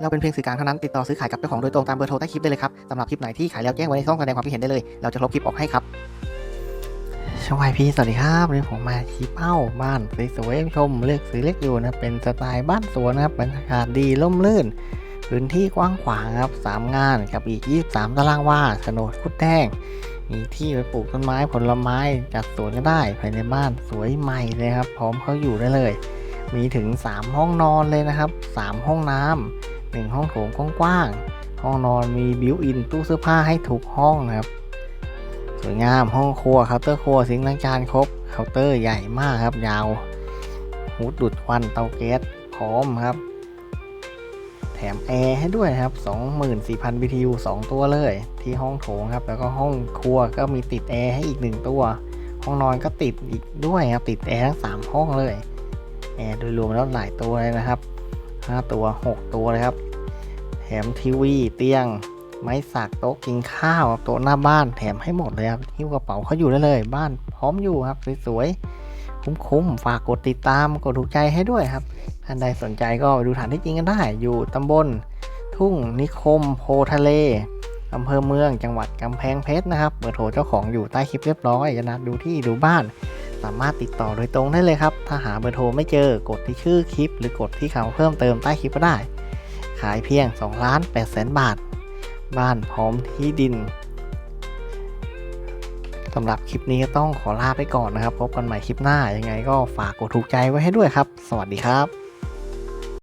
เราเป็นเพียงสื่อกลางเท่านั้นติดต่อซื้อขายกับเจ้าของโดยตรงตามเบอร์โทรใต้คลิปได้เลยครับสำหรับคลิปไหนที่ขายแล้วแจ้งไว้ในช่องแสดงความคิดเห็นได้เลย เราจะลบคลิปออกให้ครับช่องพีสวัสดีครับผมมาชี้เป้าบ้านสวยๆชมเลือกซื้อเล็กอยู่นะเป็นสไตล์บ้านสวนนะครับบรรยากาศดีล่มลื่น พื้นที่กว้างขวางครับสามงานกับอีก 23 ตารางวาโฉนดคุดแดงมีที่ไปปลูกต้นไม้ผลไม้จัดสวนก็ได้ภายในบ้านสวยใหม่เลยครับ พร้อมเข้าอยู่ได้เลย มีถึง 3 ห้องนอนเลยนะครับ 3 ห้องน้ำ 1 ห้องโถงกว้างๆห้องนอนมีบิวอินตู้เสื้อผ้าให้ถูกห้องนะครับ สวยงามห้องครัวเคาน์เตอร์ครัวสิงล้างจานครบเคาน์เตอร์ใหญ่มากครับ ยาวหูดูดควันเตาแก๊สพร้อมครับ แถมแอร์ให้ด้วยครับ 24,000 BTU 2 ตัวเลย ที่ห้องโถงครับ แล้วก็ห้องครัวก็มีติดแอร์ให้อีก 1 ตัว ห้องนอนก็ติดอีกด้วยครับ ติดแอร์ทั้ง 3 ห้องเลย แอร์โดยรวมแล้วหลายตัวเลยนะครับ 5 ตัว 6 ตัวเลยครับ แถมทีวีเตียง ไม้สักโต๊ะกินข้าวโต๊ะหน้าบ้านแถมให้หมดเลยครับหิ้วกระเป๋าเขาอยู่ได้เลย บ้านพร้อมอยู่ครับสวยๆคุ้มๆฝากกดติดตามกดถูกใจให้ด้วยครับท่านใดสนใจก็ไปดูฐานที่จริงกันได้ อยู่ตำบล ทุ่งนิคม โพทะเลอำเภอเมืองจังหวัดกำแพงเพชรนะครับเบอร์โทรเจ้าของอยู่ใต้คลิปเรียบร้อยจะนัดดูที่ดูบ้าน สามารถติดต่อโดยตรงได้เลยครับ ถ้าหาเบอร์โทรไม่เจอกดที่ชื่อคลิป หรือกดที่คำเพิ่มเติมใต้คลิปก็ได้ ขายเพียง2ล้าน8แสนบาท บ้านพร้อมที่ดินสำหรับคลิปนี้ก็ต้องขอลาไปก่อนนะครับ พบกันใหม่คลิปหน้ายังไงก็ฝากกดถูกใจไว้ให้ด้วยครับ สวัสดีครับ